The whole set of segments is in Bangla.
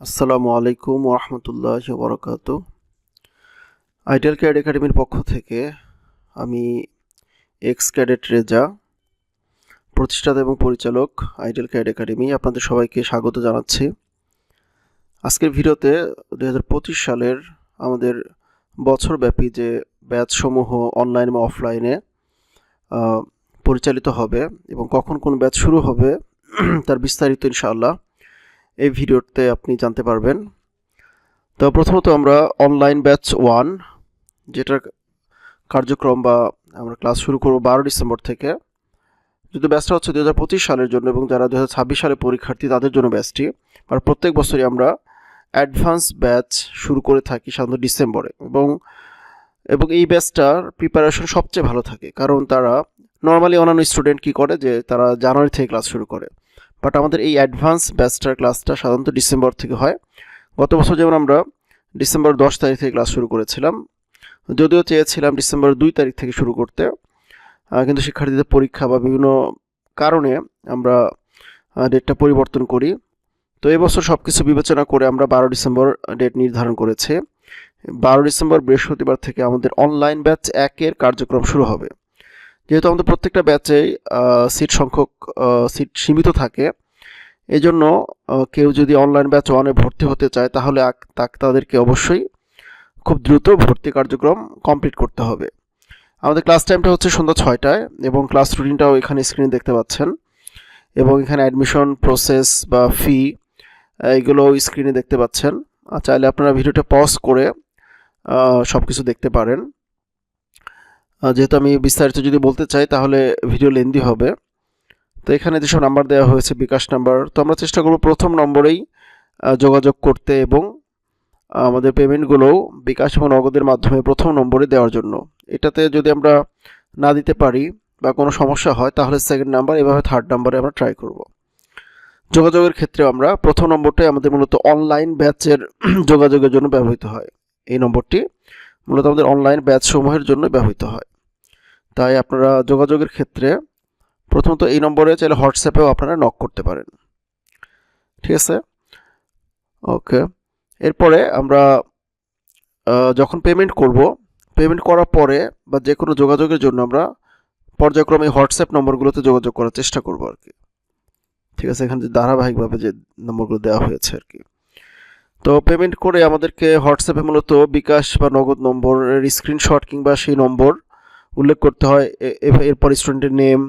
আসসালামু আলাইকুম ওরহমতুল্লাহ বরকাত আইডিয়াল ক্যাড একাডেমির পক্ষ থেকে আমি এক্স ক্যাডেট রেজা প্রতিষ্ঠাতা এবং পরিচালক আইডিয়াল ক্যাড একাডেমি আপনাদের সবাইকে স্বাগত জানাচ্ছি। আজকের ভিডিওতে দু হাজার পঁচিশ সালের আমাদের বছরব্যাপী যে ব্যাচসমূহ অনলাইন বা অফলাইনে পরিচালিত হবে এবং কখন কোন ব্যাচ শুরু হবে, তার বিস্তারিত ইনশাআল্লাহ এই ভিডিওতে আপনি জানতে পারবেন। তো প্রথমত আমরা অনলাইন ব্যাচ ওয়ান যেটার কার্যক্রম বা আমরা ক্লাস শুরু করব বারো ডিসেম্বর থেকে। যদি ব্যাচটা হচ্ছে দু হাজার পঁচিশ সালের জন্য এবং যারা দু হাজার ছাব্বিশ সালে পরীক্ষার্থী, তাদের জন্য ব্যাচটি আর প্রত্যেক বছরই আমরা অ্যাডভান্স ব্যাচ শুরু করে থাকি সাধারণত ডিসেম্বরে। এবং এবং এই ব্যাচটার প্রিপারেশন সবচেয়ে ভালো থাকে। কারণ তারা নর্মালি অন্যান্য স্টুডেন্ট কী করে? যে তারা জানুয়ারি থেকে ক্লাস শুরু করে। বাট আমাদের এই অ্যাডভান্স ব্যাচটার ক্লাসটা সাধারণত ডিসেম্বর থেকে হয়। গত বছর যেমন আমরা ডিসেম্বর দশ তারিখ থেকে ক্লাস শুরু করেছিলাম, যদিও চেয়েছিলাম ডিসেম্বর দুই তারিখ থেকে শুরু করতে কিন্তু শিক্ষার্থীদের পরীক্ষা বা বিভিন্ন কারণে আমরা ডেটটা পরিবর্তন করি। তো এবছর সব কিছু বিবেচনা করে আমরা বারো ডিসেম্বর ডেট নির্ধারণ করেছি। বারো ডিসেম্বর বৃহস্পতিবার থেকে আমাদের অনলাইন ব্যাচ একের কার্যক্রম শুরু হবে। যেহেতু আমাদের প্রত্যেকটা ব্যাচেই সিট সংখ্যক সিট সীমিত থাকে এই জন্য কেউ যদি অনলাইন ব্যাচ ওয়ানে ভর্তি হতে চায়, তাহলে তাদেরকে অবশ্যই খুব দ্রুত ভর্তি কার্যক্রম কমপ্লিট করতে হবে। আমাদের ক্লাস টাইমটা হচ্ছে সন্ধ্যা ছয়টায় এবং ক্লাস রুটিনটাও এখানে স্ক্রিনে দেখতে পাচ্ছেন। এবং এখানে অ্যাডমিশন প্রসেস বা ফি এগুলো স্ক্রিনে দেখতে পাচ্ছেন। আর চাইলে আপনারা ভিডিওটা পজ করে সব কিছু দেখতে পারেন। যেহেতু আমি বিস্তারিত যদি বলতে চাই, তাহলে ভিডিও লেন্দি হবে। তো এখানে যেসব নাম্বার দেওয়া হয়েছে, বিকাশ নাম্বার তো আমরা চেষ্টা করব প্রথম নম্বরেই যোগাযোগ করতে এবং আমাদের পেমেন্টগুলোও বিকাশ এবং নগদের মাধ্যমে প্রথম নম্বরে দেওয়ার জন্য। এটাতে যদি আমরা না দিতে পারি বা কোনো সমস্যা হয়, তাহলে সেকেন্ড নাম্বার এভাবে থার্ড নাম্বারে আমরা ট্রাই করব। যোগাযোগের ক্ষেত্রে আমরা প্রথম নম্বরটাই আমাদের মূলত অনলাইন ব্যাচের যোগাযোগের জন্য ব্যবহৃত হয়। এই নম্বরটি মূলত আমাদের অনলাইন ব্যাচ সমূহের জন্য ব্যবহৃত হয়। তাই আপনারা যোগাযোগের ক্ষেত্রে প্রথমত এই নম্বরে চাইলে হোয়াটসঅ্যাপেও আপনারা নক করতে পারেন। ঠিক আছে? ওকে এরপরে আমরা যখন পেমেন্ট করব পেমেন্ট করার পরে বা যে কোনো যোগাযোগের জন্য আমরা পর্যায়ক্রমে এই হোয়াটসঅ্যাপ নম্বরগুলোতে যোগাযোগ করার চেষ্টা করব আর কি। ঠিক আছে? এখানে যে ধারাবাহিকভাবে যে নম্বরগুলো দেওয়া হয়েছে আর কি। তো পেমেন্ট করে আমাদেরকে হোয়াটসঅ্যাপে মূলত বিকাশ বা নগদ নম্বরের স্ক্রিনশট কিংবা সেই নম্বর উল্লেখ করতে হয়। এরপর স্টুডেন্টের নেম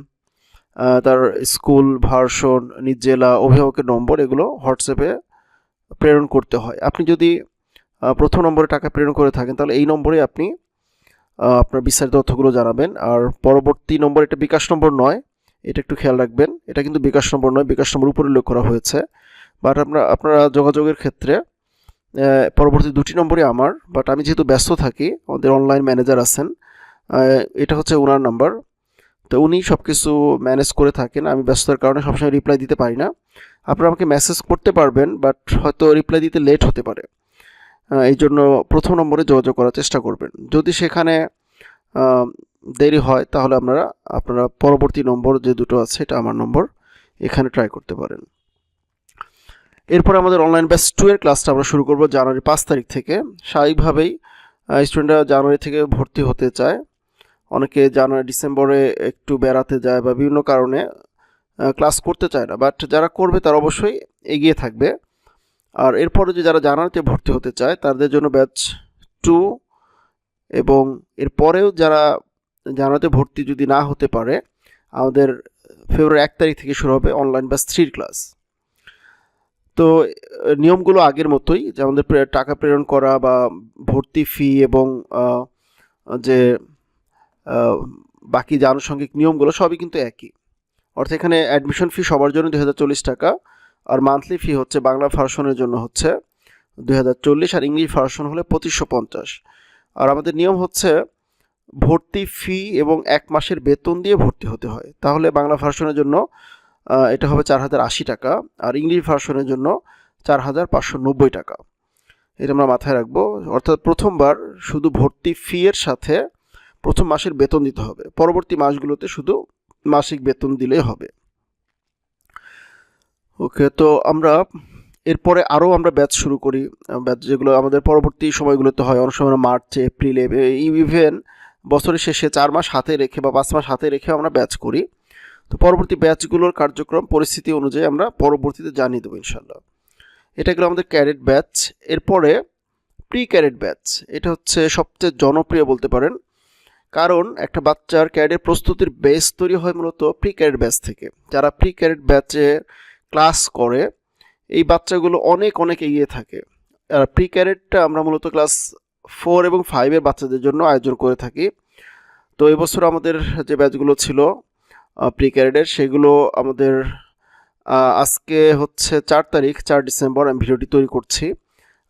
তার স্কুল ভার্সন, নিজ জেলা, অভিভাবকের নম্বর, এগুলো হোয়াটসঅ্যাপে প্রেরণ করতে হয়। আপনি যদি প্রথম নম্বরে টাকা প্রেরণ করে থাকেন, তাহলে এই নম্বরে আপনি আপনার বিস্তারিত তথ্যগুলো জানাবেন। আর পরবর্তী নম্বর এটা বিকাশ নম্বর নয়, এটা একটু খেয়াল রাখবেন। এটা কিন্তু বিকাশ নম্বর নয়, বিকাশ নম্বর উপরে উল্লেখ করা হয়েছে। বাট আপনার, আপনারা যোগাযোগের ক্ষেত্রে পরবর্তী দুটি নম্বরই আমার বাট আমি যেহেতু ব্যস্ত থাকি, আমাদের অনলাইন ম্যানেজার আছেন এটা হচ্ছে ওনার নাম্বার তো উনি সব কিছু ম্যানেজ করে থাকেন, আমি ব্যস্ততার কারণে সবসময় রিপ্লাই দিতে পারি না। আপনারা আমাকে মেসেজ করতে পারবেন বাট হয়তো রিপ্লাই দিতে লেট হতে পারে। এই জন্য প্রথম নম্বরে যোগাযোগ করার চেষ্টা করবেন। যদি সেখানে দেরি হয়, তাহলে আপনারা আপনারা পরবর্তী নম্বর যে দুটো আছে, এটা আমার নম্বর, এখানে ট্রাই করতে পারেন। এরপর আমাদের অনলাইন ব্যাচ টু এর ক্লাসটা আমরা শুরু করব জানুয়ারি পাঁচ তারিখ থেকে। স্বাভাবিকভাবেই স্টুডেন্টরা জানুয়ারি থেকে ভর্তি হতে চায়। অনেকে জানুয়ারি, ডিসেম্বরে একটু বেড়াতে যায় বা বিভিন্ন কারণে ক্লাস করতে চায় না। বাট যারা করবে তারা অবশ্যই এগিয়ে থাকবে। আর এরপরে যে যারা জানুয়ারিতে ভর্তি হতে চায়, তাদের জন্য ব্যাচ টু এবং এরপরেও যারা জানুয়ারিতে ভর্তি যদি না হতে পারে, আমাদের ফেব্রুয়ারি এক তারিখ থেকে শুরু হবে অনলাইন ব্যাচ থ্রির ক্লাস তো নিয়মগুলো আগের মতোই, যে আমাদের টাকা প্রেরণ করা বা ভর্তি ফি এবং যে বাকি যে আনুষঙ্গিক নিয়মগুলো সবই কিন্তু একই। অর্থাৎ এখানে অ্যাডমিশন ফি সবার জন্য দুই হাজার চল্লিশ টাকা, আর মান্থলি ফি হচ্ছে বাংলা ভার্সনের জন্য হচ্ছে দুই হাজার চল্লিশ, আর ইংলিশ ভার্সন হলে পঁচিশশো পঞ্চাশ। আর আমাদের নিয়ম হচ্ছে ভর্তি ফি এবং এক মাসের বেতন দিয়ে ভর্তি হতে হয়। তাহলে বাংলা ভার্সনের জন্য এটা হবে চার হাজার আশি টাকা। আর ইংলিশ ভার্সনের জন্য চার হাজার পাঁচশো নব্বই টাকা। এটা আমরা মাথায় রাখব। অর্থাৎ প্রথমবার শুধু ভর্তি ফি এর সাথে প্রথম মাসের বেতন দিতে হবে। পরবর্তী মাসগুলোতে শুধু মাসিক বেতন দিলেই হবে। ওকে, তো আমরা এরপরে আরও আমরা ব্যাচ শুরু করি। ব্যাচ যেগুলো আমাদের পরবর্তী সময়গুলোতে হয়। অনেক সময় মার্চে, এপ্রিলে ইভেন বছরের শেষে চার মাস হাতে রেখে বা পাঁচ মাস হাতে রেখে আমরা ব্যাচ করি। তো পরবর্তী ব্যাচগুলোর কার্যক্রম পরিস্থিতি অনুযায়ী আমরা পরবর্তীতে জানিয়ে দেবো ইনশাল্লাহ এটা গেলো আমাদের ক্যারেট ব্যাচ। এরপরে প্রি ক্যারেট ব্যাচ। এটা হচ্ছে সবচেয়ে জনপ্রিয় বলতে পারেন। কারণ একটা বাচ্চার ক্যারেটের প্রস্তুতির বেস তৈরি হয় মূলত প্রি ক্যারেট ব্যাচ থেকে। যারা প্রি ক্যারেট ব্যাচে ক্লাস করে, এই বাচ্চাগুলো অনেক অনেক এগিয়ে থাকে। আর প্রি ক্যারেটটা আমরা মূলত ক্লাস ফোর এবং ফাইভের বাচ্চাদের জন্য আয়োজন করে থাকি। তো এবছর আমাদের যে ব্যাচগুলো ছিল প্রি ক্যারেটের সেগুলো আমাদের আজকে হচ্ছে চার তারিখ, চার ডিসেম্বর আমি ভিডিওটি তৈরি করছি।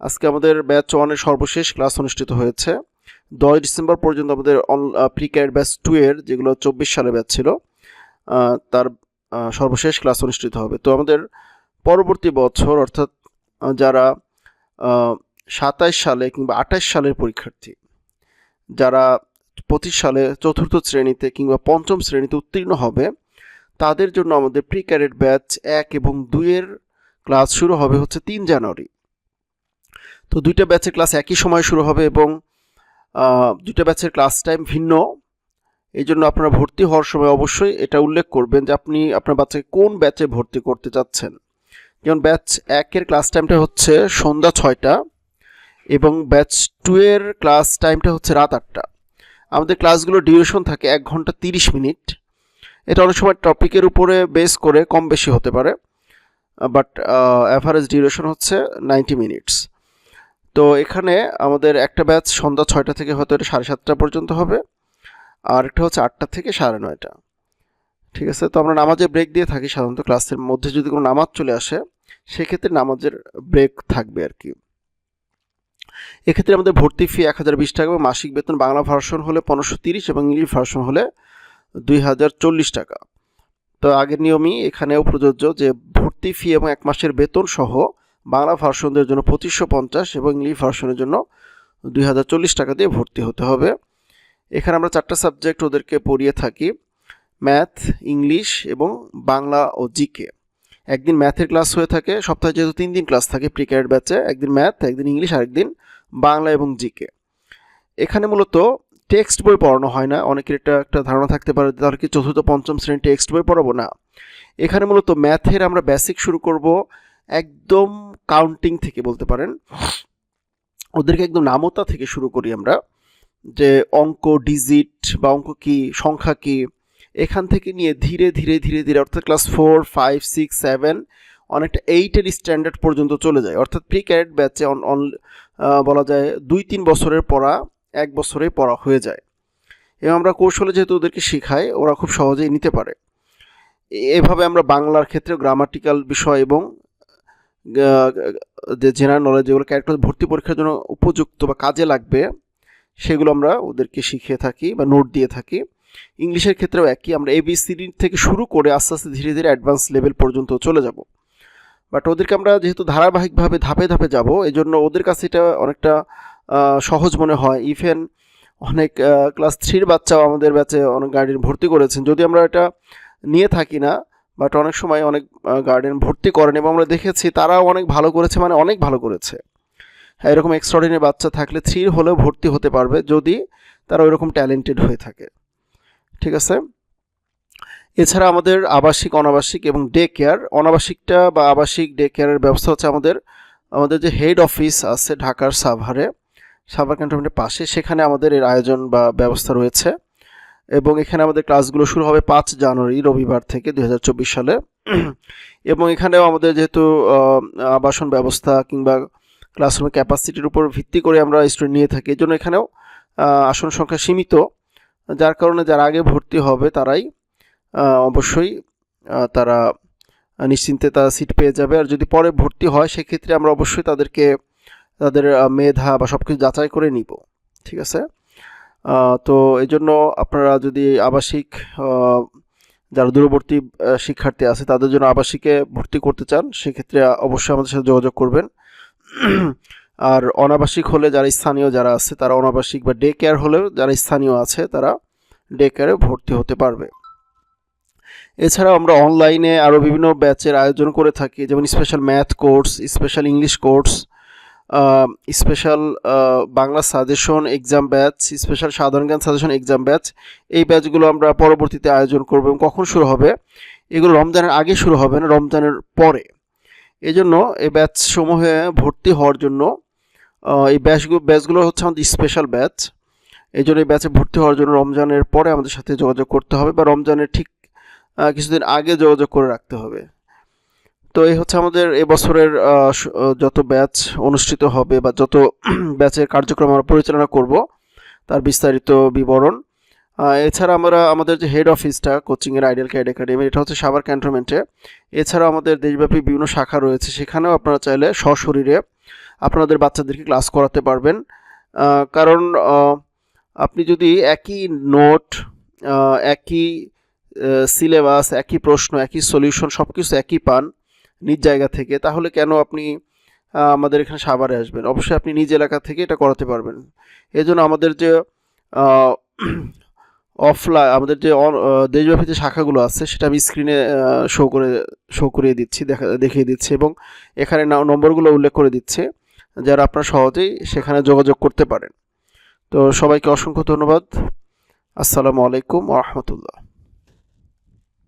আজকে আমাদের ব্যাচ ওয়ানের সর্বশেষ ক্লাস অনুষ্ঠিত হয়েছে। দশ ডিসেম্বর পর্যন্ত আমাদের প্রি ক্যারেট ব্যাচ টু এর, যেগুলো চব্বিশ সালে ব্যাচ ছিল তার সর্বশেষ ক্লাস অনুষ্ঠিত হবে। তো আমাদের পরবর্তী বছর, অর্থাৎ যারা সাতাইশ সালে কিংবা আঠাশ সালের পরীক্ষার্থী, যারা পঁচিশ সালে চতুর্থ শ্রেণীতে কিংবা পঞ্চম শ্রেণীতে উত্তীর্ণ হবে। তাদের জন্য আমাদের প্রি ক্যারেট ব্যাচ এক এবং দুইয়ের ক্লাস শুরু হবে হচ্ছে তিন জানুয়ারি। তো দুইটা ব্যাচের ক্লাস একই সময় শুরু হবে এবং দুইটা ব্যাচের ক্লাস টাইম ভিন্ন। এই জন্য আপনারা ভর্তি হওয়ার সময় অবশ্যই এটা উল্লেখ করবেন যে আপনি আপনার বাচ্চাকে কোন ব্যাচে ভর্তি করতে চাচ্ছেন। যেমন ব্যাচ একের ক্লাস টাইমটা হচ্ছে সন্ধ্যা ছয়টা এবং ব্যাচ টু এর ক্লাস টাইমটা হচ্ছে রাত আটটা। আমাদের ক্লাসগুলো ডিউরেশন থাকে এক ঘণ্টা তিরিশ মিনিট। এটা অনেক সময় টপিকের উপরে বেস করে কম বেশি হতে পারে, বাট অ্যাভারেজ ডিউরেশন হচ্ছে নাইনটি মিনিটস। তো এখানে আমাদের একটা ব্যাচ সন্ধ্যা ছয়টা থেকে হয়তো এটা সাড়ে সাতটা পর্যন্ত হবে, আর একটা হচ্ছে আটটা থেকে সাড়ে নয়টা। ঠিক আছে? তো আমরা নামাজের ব্রেক দিয়ে থাকি সাধারণত ক্লাসের মধ্যে যদি কোনো নামাজ চলে আসে, সেক্ষেত্রে নামাজের ব্রেক থাকবে আর কি। এক্ষেত্রে আমাদের ভর্তি ফি এক হাজার বিশ টাকা এবং মাসিক বেতন বাংলা ভার্সন হলে পনেরোশো তিরিশ এবং ইংলিশ ভার্সন হলে দুই হাজার চল্লিশ টাকা। তো আগের নিয়মই এখানেও প্রযোজ্য যে ভর্তি ফি এবং এক মাসের বেতন সহ বাংলা ভার্সনদের জন্য পঁচিশশো পঞ্চাশ এবং ইংলিশ ভার্সনের জন্য দুই হাজার চল্লিশ টাকা দিয়ে ভর্তি হতে হবে। এখানে আমরা চারটা সাবজেক্ট ওদেরকে পড়িয়ে থাকি ম্যাথ ইংলিশ এবং বাংলা ও জিকে। একদিন ম্যাথের ক্লাস হয়ে থাকে, সপ্তাহে যেহেতু তিন দিন ক্লাস থাকে প্রি ক্যারেট ব্যাচে একদিন ম্যাথ একদিন ইংলিশ আরেকদিন বাংলা এবং জিকে এখানে মূলত টেক্সট বই পড়ানো হয় না, অনেকের এটা একটা ধারণা থাকতে পারে, তাহলে কি চতুর্থ, পঞ্চম শ্রেণি টেক্সট বই পড়াবো? না। এখানে মূলত ম্যাথের আমরা বেসিক শুরু করব একদম কাউন্টিং থেকে বলতে পারেন। ওদেরকে একদম নামতা থেকে শুরু করি আমরা, যে অঙ্ক ডিজিট বা অঙ্ক কি, সংখ্যা কি এখান থেকে নিয়ে ধীরে ধীরে ধীরে ধীরে, অর্থাৎ class four five six seven অনেকটা এইটের স্ট্যান্ডার্ড পর্যন্ত চলে যায়। অর্থাৎ প্রি ক্যারেট ব্যাচে অন বলা যায় দুই, তিন বছরের পড়া, এক বছরেই পড়া হয়ে যায়। এবং আমরা কৌশলে যেহেতু ওদেরকে শেখাই, ওরা খুব সহজেই নিতে পারে। এভাবে আমরা বাংলার ক্ষেত্রে গ্রামাটিক্যাল বিষয় এবং যে জেনারেল নলেজ যেগুলো ক্যারেক্টার ভর্তি পরীক্ষার জন্য উপযুক্ত বা কাজে লাগবে, সেগুলো আমরা ওদেরকে শিখিয়ে থাকি বা নোট দিয়ে থাকি। ইংলিশের ক্ষেত্রেও একই, আমরা এবিসিডি থেকে শুরু করে আস্তে আস্তে ধীরে ধীরে অ্যাডভান্স লেভেল পর্যন্ত চলে যাব। বাট ওদেরকে আমরা যেহেতু ধারাবাহিকভাবে ধাপে ধাপে যাব এই জন্য ওদের কাছে এটা অনেকটা সহজ মনে হয়। ইভেন অনেক ক্লাস থ্রির বাচ্চাও আমাদের ব্যাচে অনেক গার্ডেন ভর্তি করেছেন। যদি আমরা এটা নিয়ে থাকি না বাট অনেক সময় অনেক গার্ডেন ভর্তি করেন এবং আমরা দেখেছি তারাও অনেক ভালো করেছে মানে অনেক ভালো করেছে। হ্যাঁ এরকম এক্সট্রাঅর্ডিনারি বাচ্চা থাকলে থ্রির হলেও ভর্তি হতে পারবে, যদি তারা ওইরকম ট্যালেন্টেড হয়ে থাকে। ঠিক আছে? এছাড়া আমাদের আবাসিক, অনাবাসিক এবং ডে কেয়ার অনাবাসিকটা বা আবাসিক ডে কেয়ারের ব্যবস্থা হচ্ছে আমাদের আমাদের যে হেড অফিস আছে ঢাকার সাভারে, সাভার ক্যান্টনমেন্টের পাশে, সেখানে আমাদের এর আয়োজন বা ব্যবস্থা রয়েছে। এবং এখানে আমাদের ক্লাসগুলো শুরু হবে পাঁচ জানুয়ারি, রবিবার থেকে দু হাজার চব্বিশ সালে। এবং এখানেও আমাদের যেহেতু আবাসন ব্যবস্থা কিংবা ক্লাসরুমের ক্যাপাসিটির উপর ভিত্তি করে আমরা স্টুডেন্ট নিয়ে থাকি, এই জন্য এখানেও আসন সংখ্যা সীমিত। যার কারণে যারা আগে ভর্তি হবে তারাই অবশ্যই তারা নিশ্চিন্তে তারা সিট পেয়ে যাবে। আর যদি পরে ভর্তি হয়, সেক্ষেত্রে আমরা অবশ্যই তাদেরকে, তাদের মেধা বা সব কিছু যাচাই করে নিব। ঠিক আছে? তো এই জন্য আপনারা যদি আবাসিক যারা দূরবর্তী শিক্ষার্থী আছে, তাদের জন্য আবাসিকে ভর্তি করতে চান, সেক্ষেত্রে অবশ্যই আমাদের সাথে যোগাযোগ করবেন। আর অনাবাসিক হলে যারা স্থানীয় যারা আছে, তারা অনাবাসিক বা ডে কেয়ার হলেও যারা স্থানীয় আছে, তারা ডে কেয়ারে ভর্তি হতে পারবে। এছাড়াও আমরা অনলাইনে আরও বিভিন্ন ব্যাচের আয়োজন করে থাকি, যেমন special math course special English course special Bangla suggestion exam batch special সাধারণ জ্ঞান সাজেশন এক্সাম ব্যাচ এই ব্যাচগুলো আমরা পরবর্তীতে আয়োজন করব এবং কখন শুরু হবে? এগুলো রমজানের আগে শুরু হবে না, রমজানের পরে। এজন্য জন্য এই ব্যাচ সমূহে ভর্তি হওয়ার জন্য এই ব্যাচগুলো ব্যাচগুলো হচ্ছে আমাদের স্পেশাল ব্যাচ এই জন্য এই ব্যাচে ভর্তি হওয়ার জন্য রমজানের পরে আমাদের সাথে যোগাযোগ করতে হবে বা রমজানের ঠিক কিছুদিন আগে যোগাযোগ করে রাখতে হবে। তো এই হচ্ছে আমাদের এবছরের যত ব্যাচ অনুষ্ঠিত হবে বা যত ব্যাচের কার্যক্রম আমরা পরিচালনা করব, তার বিস্তারিত বিবরণ। এছাড়া আমরা, আমাদের যে হেড অফিসটা কোচিংয়ের আইডিয়াল ক্যাড একাডেমি এটা হচ্ছে সাভার ক্যান্টনমেন্টে এছাড়া আমাদের দেশব্যাপী বিভিন্ন শাখা রয়েছে, সেখানেও আপনারা চাইলে সশরীরে আপনাদের বাচ্চাদেরকে ক্লাস করাতে পারবেন। কারণ আপনি যদি একই নোট একই সিলেবাস একই প্রশ্ন, একই সলিউশন সব কিছু একই পান নিজ জায়গা থেকে, তাহলে কেন আপনি আমাদের এখানে সাভারে আসবেন? অবশ্যই আপনি নিজ এলাকা থেকে এটা করাতে পারবেন। এই জন্য আমাদের যে অফলাইন আমাদের যে দেশব্যাপী যে শাখাগুলো আছে, সেটা আমি স্ক্রিনে শো করে শো করিয়ে দিচ্ছি, দেখা, দেখিয়ে দিচ্ছি এবং এখানে নম্বরগুলো উল্লেখ করে দিচ্ছে, যারা আপনারা সহজেই সেখানে যোগাযোগ করতে পারেন। তো সবাইকে অসংখ্য ধন্যবাদ। আসসালামু আলাইকুম রহমতুল্লাহ।